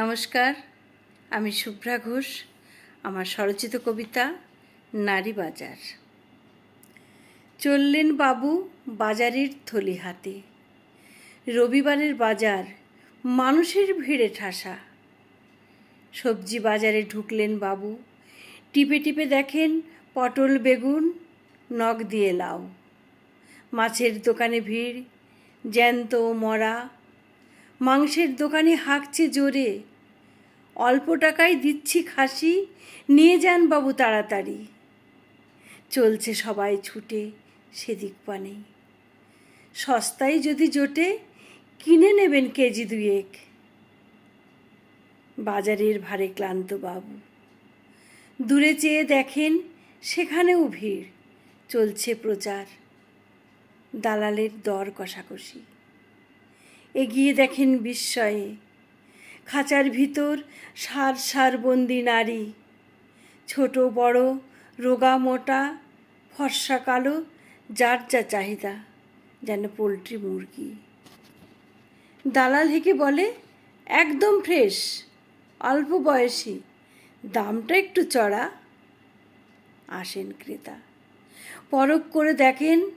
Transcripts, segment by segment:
নমস্কার, আমি শুভ্রা ঘোষ, আমার স্বরচিত কবিতা নারী বাজার। চললেন বাবু বাজারের থলি হাতে রবিবারের বাজার মানুষের ভিড়ে ঠাসা। সবজি বাজারে ঢুকলেন বাবু, টিপে টিপে দেখেন পটল, বেগুন, নখ দিয়ে লাউ। মাছের দোকানে ভিড়, জ্যান্ত, মরা মাংসের দোকানে হাঁকছে জোরে। অল্প টাকায় দিচ্ছি খাসি, নিয়ে যান বাবু তাড়াতাড়ি। চলছে সবাই ছুটে সেদিক পানে। সস্তায় যদি জোটে, কিনে নেবেন কেজি দুয়েক। বাজারের ভারে ক্লান্ত বাবু। দূরে চেয়ে দেখেন সেখানেও ভিড়। চলছে প্রচার। দালালের দর কষাকষি। এগিয়ে দেখেন বিস্ময়ে। খাঁচার ভিতর সার সার বন্দি নারী। ছোট, বড়, রোগা, মোটা, ফর্সা, কালো, যার যা চাহিদা, যেন পোলট্রি মুরগি। দালাল হেঁকে বলে, একদম ফ্রেশ, অল্প বয়সী, দামটা একটু চড়া। আসেন ক্রেতা। পরখ করে দেখেন,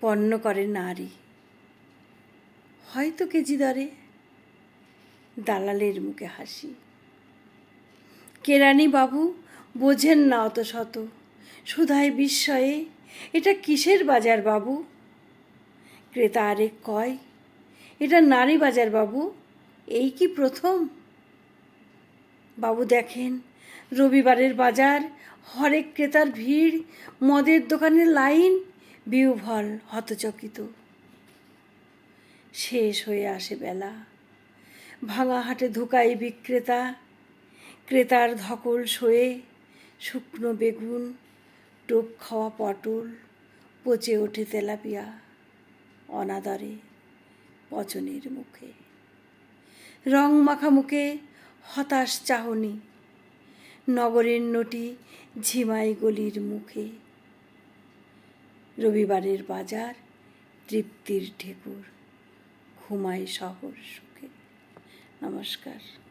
পণ্য করে নারী। হয়তো কেজি দরে। দালালের মুখে হাসি। কেরানি বাবু, বোঝেন না অত শত। সুধায় বিস্ময়ে, এটা কিসের বাজার বাবু? ক্রেতা আরেক কয়, এটা নারী বাজার বাবু? এই কি প্রথম? বাবু দেখেন, রবিবারের বাজার, হরেক ক্রেতার ভিড়, মদের দোকানের লাইন বিউভল হতচকিত। শেষ হয়ে আসে বেলা। ভাঙা হাটে ধোকাই বিক্রেতা, ক্রেতার ধকল শোয়ে শুকনো বেগুন টোপ খাওয়া পটল, পচে ওঠে তেলাপিয়া অনাদরে পচনের মুখে। রং মাখা মুখে হতাশ চাহনি, নগরের নটি ঝিমাই গলির মুখে। রবিবারের বাজার তৃপ্তির ঢেকুর। ঘুমায় শহর। সুখে। নমস্কার।